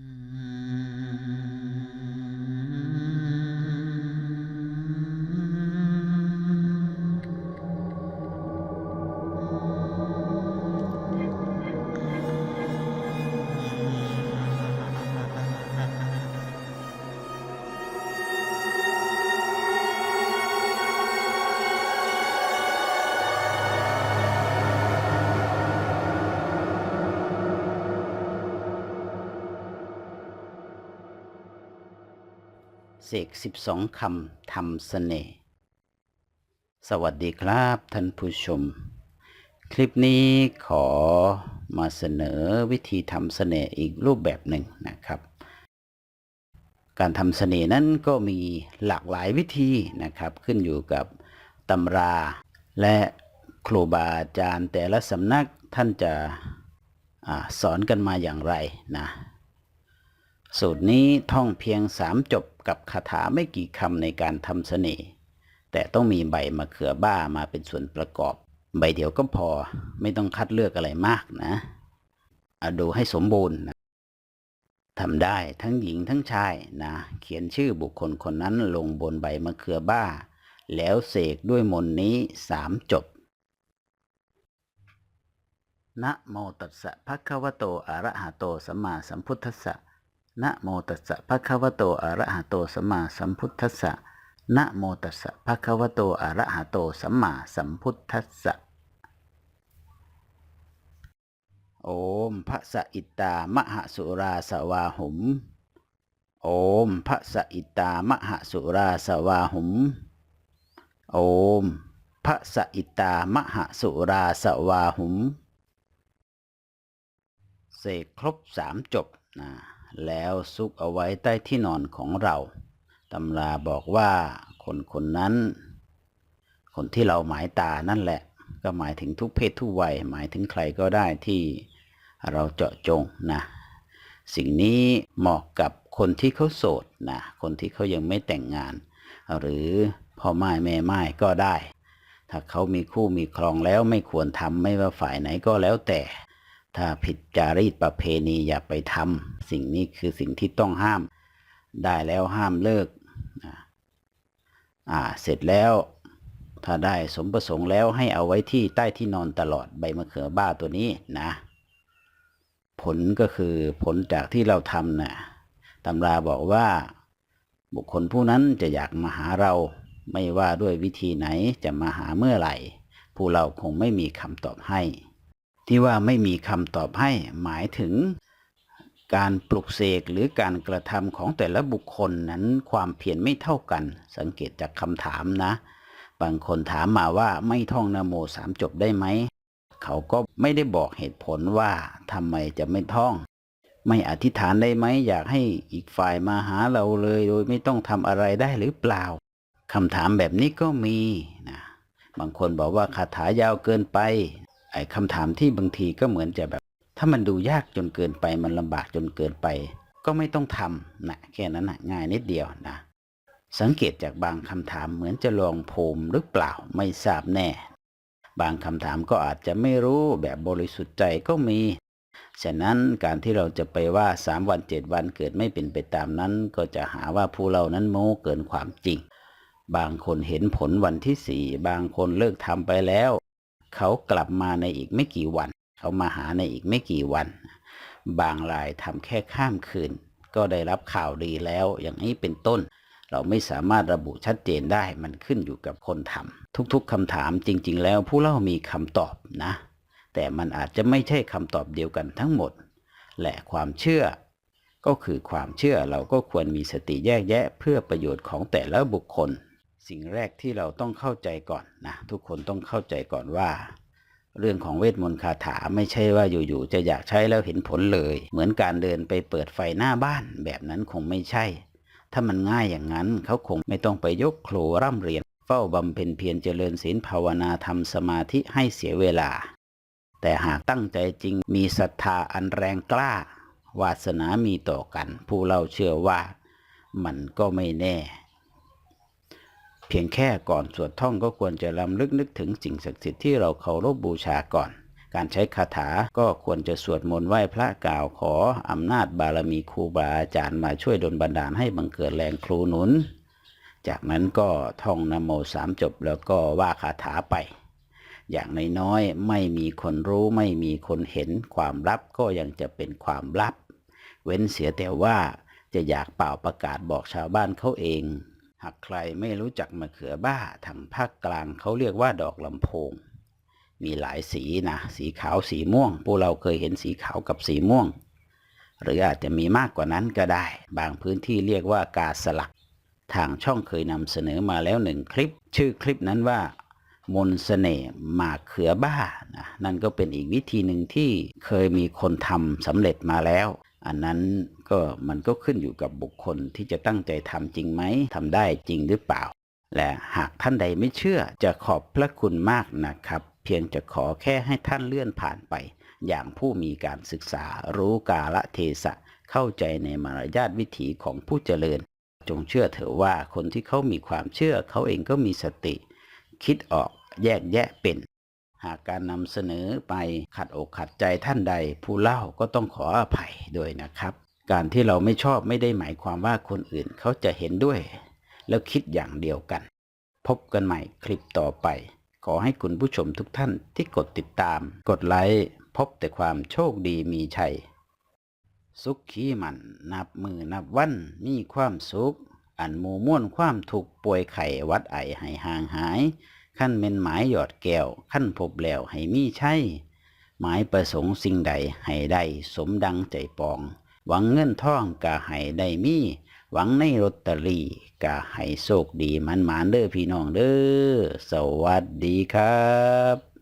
Mm. เสกสิบสองคำทำเสน่ห์สวัสดีครับท่านผู้ชม คลิปนี้ขอมาเสนอวิธีทำเสน่ห์อีกรูปแบบหนึ่งนะครับ การทำเสน่ห์นั้นก็มีหลากหลายวิธีนะครับ ขึ้นอยู่กับตำราและครูบาอาจารย์แต่ละสำนักท่านจะอสอนกันมาอย่างไรนะ สูตรนี้ท่องเพียงสามจบ กับคาถาไม่กี่คำในการทำเสน่ห์แต่ต้องมีใบมะเขือบ้ามาเป็นส่วนประกอบ ใบเดียวก็พอไม่ต้องคัดเลือกอะไรมากนะเอาดูให้สมบูรณ์นะทำได้ทั้งหญิงทั้งชายนะ เขียนชื่อบุคคลคนนั้นลงบนใบมะเขือบ้า แล้วเสกด้วยมนนี้สามจบนะโมตัสสะภะคะวะโตอะระหะโตสัมมาสัมพุทธัสสะ นะโมตัสสะภะคะวะโตอะระหะโตสัมมาสัมพุทธัสสะนะโมตัสสะภะคะวะโตอะระหะโตสัมมาสัมพุทธัสสะโอมพระสะอิตามหสุราสวาหุม โอมพระสะอิตามหสุราสวาหุม โอมพระสะอิตามหสุราสวาหุม เสกครบสามจบนะ แล้วซุกเอาไว้ใต้ที่นอนของเราตำราบอกว่าคนคนนั้น คนที่เราหมายตานั่นแหละ ก็หมายถึงทุกเพศทุกวัยหมายถึงใครก็ได้ที่เราเจาะจงนะ สิ่งนี้เหมาะกับคนที่เขาโสดนะคนที่เขายังไม่แต่งงาน หรือพ่อไม้แม่ไม้ก็ได้ ถ้าเขามีคู่มีครองแล้วไม่ควรทำไม่ว่าฝ่ายไหนก็แล้วแต่ ถ้าผิดจารีตประเพณีอย่าไปทำสิ่งนี้คือสิ่งที่ต้องห้าม ได้แล้วห้ามเลิกอ่าเสร็จแล้ว ถ้าได้สมประสงค์แล้วให้เอาไว้ที่ใต้ที่นอนตลอดใบมะเขือบ้าตัวนี้นะ ผลก็คือผลจากที่เราทำนะ่ะตำราบอกว่า บุคคลผู้นั้นจะอยากมาหาเรา ไม่ว่าด้วยวิธีไหนจะมาหาเมื่อไหร่ ผู้เราคงไม่มีคำตอบให้ ที่ว่าไม่มีคำตอบให้หมายถึงการปลุกเสกหรือการกระทำของแต่ละบุคคลนั้นความเพียรไม่เท่ากัน สังเกตจากคำถามนะ บางคนถามมาว่าไม่ท่องนโมสามจบได้ไหม เขาก็ไม่ได้บอกเหตุผลว่าทำไมจะไม่ท่อง ไม่อธิษฐานได้ไหมอยากให้อีกฝ่ายมาหาเราเลย โดยไม่ต้องทำอะไรได้หรือเปล่าคำถามแบบนี้ก็มีนะบางคนบอกว่าคาถายาวเกินไป คำถามที่บางทีก็เหมือนจะแบบ ถ้ามันดูยากจนเกินไปมันลำบากจนเกินไป ก็ไม่ต้องทำนะแค่นั้นนะง่ายนิดเดียวนะสังเกตจากบางคำถามเหมือนจะลองโพมหรือเปล่าไม่ทราบแน่ บางคำถามก็อาจจะไม่รู้แบบบริสุทธิ์ใจก็มี ฉะนั้นการที่เราจะไปว่าสามวันเจ็ดวันเกิดไม่เป็นไปตามนั้น ก็จะหาว่าผู้เรานั้นโม้เกินความจริง บางคนเห็นผลวันที่สี่บางคนเลิกทำไปแล้ว เขากลับมาในอีกไม่กี่วัน เขามาหาในอีกไม่กี่วัน บางรายทำแค่ข้ามคืน ก็ได้รับข่าวดีแล้วอย่างนี้เป็นต้น เราไม่สามารถระบุชัดเจนได้มันขึ้นอยู่กับคนทำทุกๆคำถามจริง ๆ แล้วผู้เล่ามีคำตอบนะ แต่มันอาจจะไม่ใช่คำตอบเดียวกันทั้งหมด และความเชื่อ ก็คือความเชื่อเราก็ควรมีสติแยกแยะเพื่อประโยชน์ของแต่ละบุคคล สิ่งแรกที่เราต้องเข้าใจก่อนนะทุกคนต้องเข้าใจก่อนว่า เรื่องของเวทมนต์คาถาไม่ใช่ว่าอยู่ๆจะอยากใช้แล้วเห็นผลเลย เหมือนการเดินไปเปิดไฟหน้าบ้าน แบบนั้นคงไม่ใช่ ถ้ามันง่ายอย่างนั้นเขาคงไม่ต้องไปยกโครร่ำเรียน เฝ้าบำเพ็ญเพียรเจริญศีลภาวนาทำสมาธิให้เสียเวลา แต่หากตั้งใจจริงมีศรัทธาอันแรงกล้า วาสนามีต่อกัน ผู้เราเชื่อว่า มันก็ไม่แน่ เพียงแค่ก่อนสวดท่องก็ควรจะลำลึกนึกถึงสิ่งศักดิ์สิทธิ์ที่เราเคารพบูชาก่อน การใช้คาถาก็ควรจะสวดมนต์ไหว้พระกล่าวขออำนาจบารมีครูบาอาจารย์มาช่วยดลบันดาลให้บังเกิดแรงครูหนุน จากนั้นก็ท่องนโมสามจบแล้วก็ว่าคาถาไป อย่างน้อยๆไม่มีคนรู้ไม่มีคนเห็นความลับก็ยังจะเป็นความลับ เว้นเสียแต่ว่าจะอยากเป่าประกาศบอกชาวบ้านเขาเอง หากใครไม่รู้จักมะเขือบ้าทางภาคกลางเขาเรียกว่าดอกลำโพง มีหลายสีนะ สีขาวสีม่วง พวกเราเคยเห็นสีขาวกับสีม่วง หรืออาจจะมีมากกว่านั้นก็ได้ บางพื้นที่เรียกว่ากาสลัก ทางช่องเคยนำเสนอมาแล้วหนึ่งคลิป ชื่อคลิปนั้นว่ามนต์เสน่ห์หมากเขือบ้านะนั่นก็เป็นอีกวิธีหนึ่งที่เคยมีคนทำสำเร็จมาแล้ว อันนั้นก็มันก็ขึ้นอยู่กับบุคคลที่จะตั้งใจทำจริงไหมทำได้จริงหรือเปล่า และหากท่านใดไม่เชื่อจะขอบพระคุณมากนะครับ เพียงจะขอแค่ให้ท่านเลื่อนผ่านไป อย่างผู้มีการศึกษารู้กาละเทศะ เข้าใจในมารยาทวิถีของผู้เจริญ จงเชื่อเถอะว่าคนที่เขามีความเชื่อเขาเองก็มีสติ คิดออกแยกแยะเป็น หากการนำเสนอไปขัดอกขัดใจท่านใด ผู้เล่าก็ต้องขออภัยด้วยนะครับ การที่เราไม่ชอบไม่ได้หมายความว่าคนอื่นเขาจะเห็นด้วย แล้วคิดอย่างเดียวกัน พบกันใหม่คลิปต่อไป ขอให้คุณผู้ชมทุกท่านที่กดติดตาม กดไลค์พบแต่ความโชคดีมีชัย สุขขี้มันนับมือนับวันมีความสุข อันมูม่วนความถูกป่วยไข้วัดไอให้ห่างหาย ขั้นเม็นหมายหยอดแก้วขั้นพบแล้วให้มีใช่หมายประสงค์สิ่งใดให้ได้สมดังใจปอง หวังเงินทองกะให้ได้มี หวังในลอตเตอรี่กะให้โชคดีมันหมานเด้อพี่น้องเด้อสวัสดีครับ